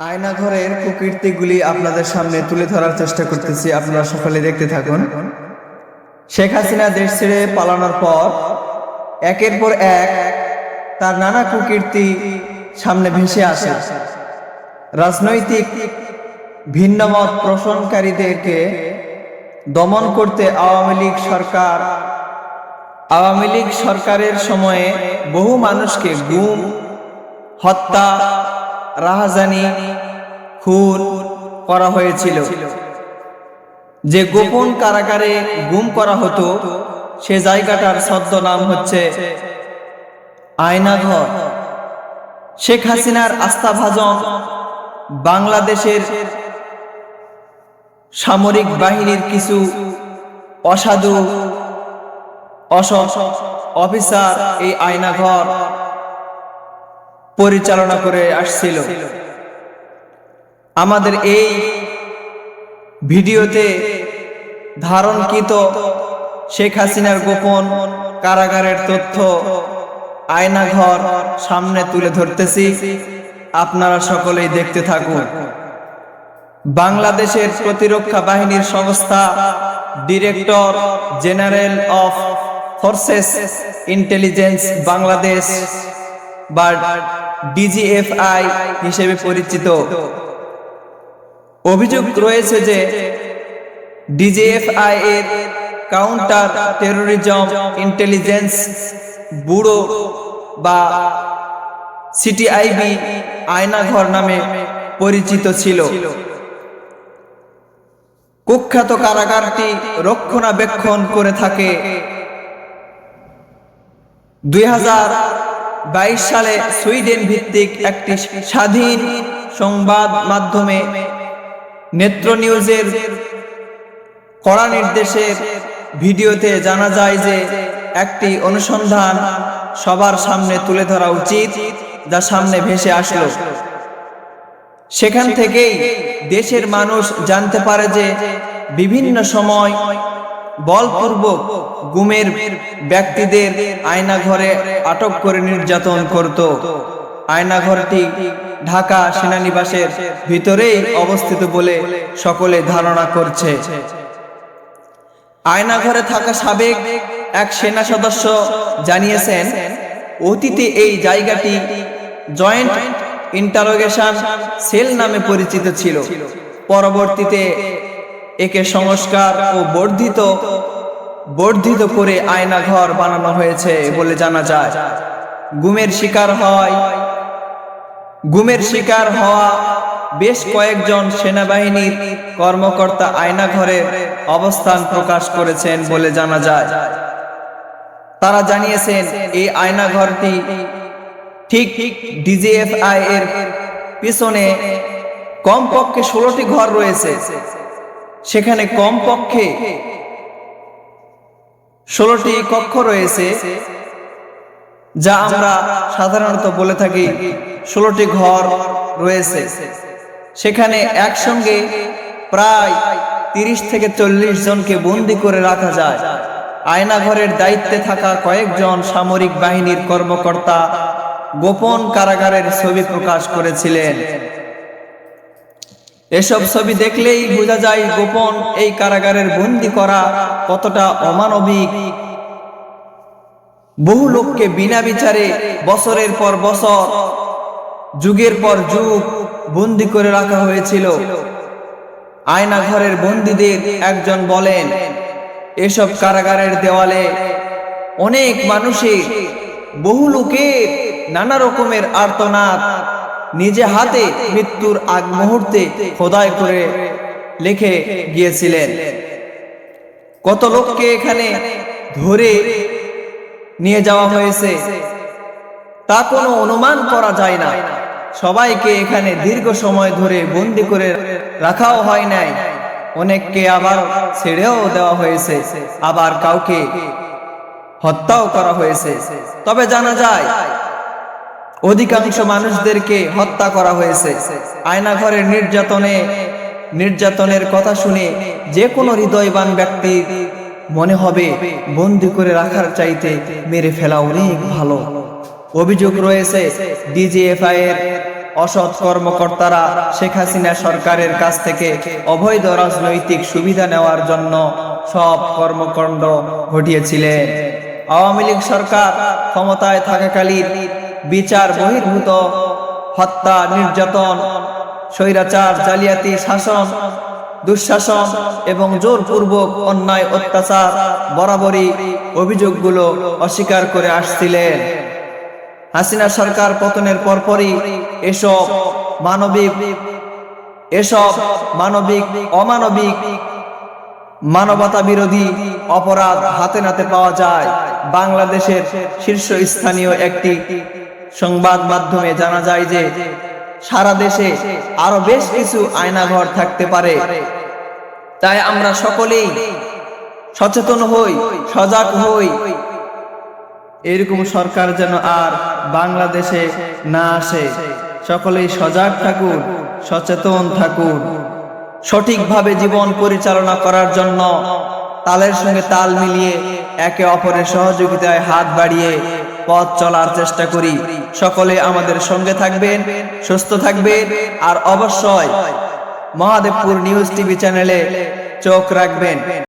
আয়নাঘরের প্রকৃতিগুলি আপনাদের সামনে তুলে ধরার চেষ্টা করতেছি, আপনারা সকলে দেখতে থাকুন। শেখ হাসিনা দেশ ছেড়ে পালানোর পর, একের পর এক তার নানা কুকীর্তি সামনে ভেসে আসে। রাজনৈতিক ভিন্নমত পোষণকারীদেরকে দমন করতে আওয়ামী লীগ সরকার, আওয়ামী লীগ সরকারের সময়ে বহু মানুষকে গুম, হত্যা রাহাজানি খুন করা হয়েছিল। যে গোপন কারাগারে গুম করা হতো, সে জায়গাটার সদ্য নাম হচ্ছে আয়নাঘর। শেখ হাসিনার আস্থাভাজন বাংলাদেশের সামরিক বাহিনীর কিছু অসাধু অসৎ অফিসার এই আয়নাঘর পরিচালনা করে আসছিল। আমাদের এই ভিডিওতে ধারণকৃত শেখ হাসিনার গোপন কারাগারের তথ্য আয়নাঘর সামনে তুলে ধরতেছি। আপনারা সকলেই দেখতে থাকুন। বাংলাদেশের প্রতিরক্ষা বাহিনীর সংস্থা director general of forces intelligence Bangladesh বা ডিজিএফআই হিসেবে পরিচিত। অভিযোগ রয়েছে যে ডিজিএফআই এর কাউন্টার টেরোরিজম ইন্টেলিজেন্স ব্যুরো বা সিটিআইবি আয়নাঘর নামে পরিচিত ছিল। কুখ্যাত কারাগারটি রক্ষণাবেক্ষণ করে থাকে। দুই হাজার সালে সুইডেন ভিত্তিক একটি স্বাধীন সংবাদ মাধ্যমে নেত্র নিউজের কড়া নির্দেশের ভিডিওতে জানা যায় যে একটি অনুসন্ধান সবার সামনে তুলে ধরা উচিত যা সামনে ভেসে আসলো। সেখান থেকেই দেশের মানুষ জানতে পারে যে বিভিন্ন সময় বলপূর্বক গুমের ব্যক্তিদের আয়নাঘরে আটক করে নির্যাতন করত। আয়নাঘরটি ঢাকা সেনানিবাসের ভিতরেই অবস্থিত বলে সকলে ধারণা করছে। আয়নাঘরে থাকা সাবেক এক সেনা সদস্য জানিয়েছেন, অতীতে এই জায়গাটি জয়েন্ট ইন্টারোগেশন সেল নামে পরিচিত ছিল। পরবর্তীতে একে সংস্কার ও বর্ধিত বর্ধিত করে আয়নাঘর বানানো হয়েছে বলে জানা যায়। গুমের শিকার হয় গুমের শিকার হওয়া বেশ কয়েকজন সেনাবাহিনীর কর্মকর্তা আয়নাঘরের অবস্থান প্রকাশ করেছেন বলে জানা যায়। তারা জানিয়েছেন, এই আয়নাঘরটি ঠিক ডিজিএফআই এর পিছনে কমপক্ষে ষোলোটি ঘর রয়েছে। সেখানে কমপক্ষে ষোলোটি কক্ষ রয়েছে, যা আমরা সাধারণত বলে থাকি ষোলোটি ঘর রয়েছে। সেখানে একসঙ্গে প্রায় তিরিশ থেকে চল্লিশ জনকে বন্দি করে রাখা যায়। আয়নাঘরের দায়িত্বে থাকা কয়েকজন সামরিক বাহিনীর কর্মকর্তা গোপন কারাগারের ছবি প্রকাশ করেছিলেন। এসব ছবি দেখলেই বোঝা যায় গোপন এই কারাগারের বন্দি করা কতটা অমানবিক। বহু লোককে বিনা বিচারে বছরের পর বছর, যুগের পর যুগ বন্দি করে রাখা হয়েছিল। আয়না ঘরের বন্দীদের একজন বলেন, এসব কারাগারের দেওয়ালে অনেক মানুষের, বহু লোকের নানা রকমের আর্তনাদ নিজে হাতে মৃত্যুর আগ মুহূর্তে খোদাই করে লিখে গিয়েছিলেন। কত লোককে এখানে ধরে নিয়ে যাওয়া হয়েছে, তা কোনো অনুমান করা যায় না। সবাইকে এখানে দীর্ঘ সময় ধরে বন্দি করে রাখাও হয় নাই। অনেককে আবার ছেড়েও দেওয়া হয়েছে, আবার কাউকে হত্যাও করা হয়েছে। তবে জানা যায় অধিকাংশ মানুষদেরকে হত্যা করা হয়েছে। আয়নাঘরের নির্যাতনে, নির্যাতনের কথা শুনে যে কোনো হৃদয়বান ব্যক্তি মনে হবে, বন্দি করে রাখার চাইতে মেরে ফেলা অনেক ভালো। অভিযোগ রয়েছে ডিজিএফআই এর অসৎ কর্মকর্তারা শেখ হাসিনা সরকারের কাছ থেকে অবৈধ রাজনৈতিক সুবিধা নেওয়ার জন্য সব কর্মকাণ্ড ঘটিয়েছিলেন। আওয়ামী লীগ সরকার ক্ষমতায় থাকাকালীন বিচার বহির্ভূত, হত্যা, নির্যাতন, স্বৈরাচার, জালিয়াতি, শাসন, দুঃশাসন এবং জোরপূর্বক অন্যায়, অত্যাচার, বরাবরই অভিযোগগুলো অস্বীকার করে আসছিলেন। হাসিনা সরকার পতনের পরপরই এসব মানবিক এসব মানবিক, অমানবিক মানবতা বিরোধী অপরাধ হাতে নাতে পাওয়া যায়। বাংলাদেশের শীর্ষস্থানীয় একটি সংবাদ মাধ্যমে জানা যায় যে সারা দেশে আরও বেশ কিছু আয়নাঘর থাকতে পারে। তাই আমরা সকলেই সচেতন হই, সজাগ হই। এরকম সরকার যেন আর বাংলাদেশে না আসে। সকলেই সজাগ থাকুন, সচেতন থাকুন। সঠিকভাবে জীবন পরিচালনা করার জন্য তালের সঙ্গে তাল মিলিয়ে একে অপরের সহযোগিতায় হাত বাড়িয়ে পথ চলার চেষ্টা করি। সকলে আমাদের সঙ্গে থাকবেন, সুস্থ থাকবেন, আর অবশ্যই মহাদেবপুর নিউজ টিভি চ্যানেলে চোখ রাখবেন।